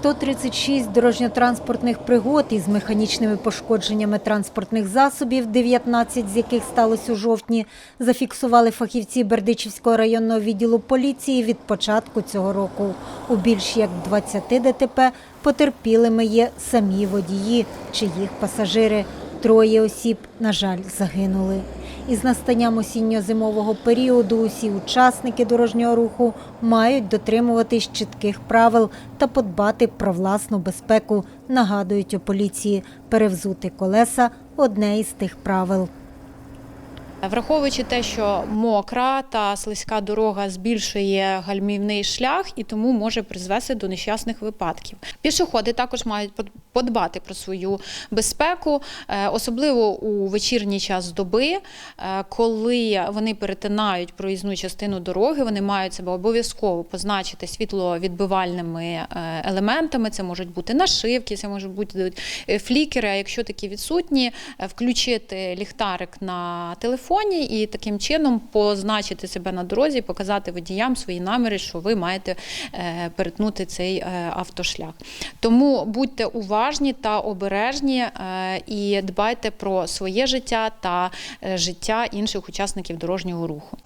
136 дорожньо-транспортних пригод із механічними пошкодженнями транспортних засобів, 19 з яких сталося у жовтні, зафіксували фахівці Бердичівського районного відділу поліції від початку цього року. У більш як 20 ДТП потерпілими є самі водії чи їх пасажири. Троє осіб, на жаль, загинули. Із настанням осінньо-зимового періоду усі учасники дорожнього руху мають дотримуватись чітких правил та подбати про власну безпеку, нагадують у поліції. Перевзути колеса одне із тих правил. Враховуючи те, що мокра та слизька дорога збільшує гальмівний шлях і тому може призвести до нещасних випадків. Пішоходи також мають под- подбати про свою безпеку, е, особливо у вечірній час доби, е, коли вони перетинають проїзну частину дороги, вони мають себе обов'язково позначити світловідбивальними е, елементами. Це можуть бути нашивки, це можуть бути флікери. А якщо такі відсутні, включити ліхтарик на телефоні і таким чином позначити себе на дорозі, показати водіям свої наміри, що ви маєте е, перетнути цей е, автошлях. Тому будьте уважні та обережні е, і дбайте про своє життя та життя інших учасників дорожнього руху.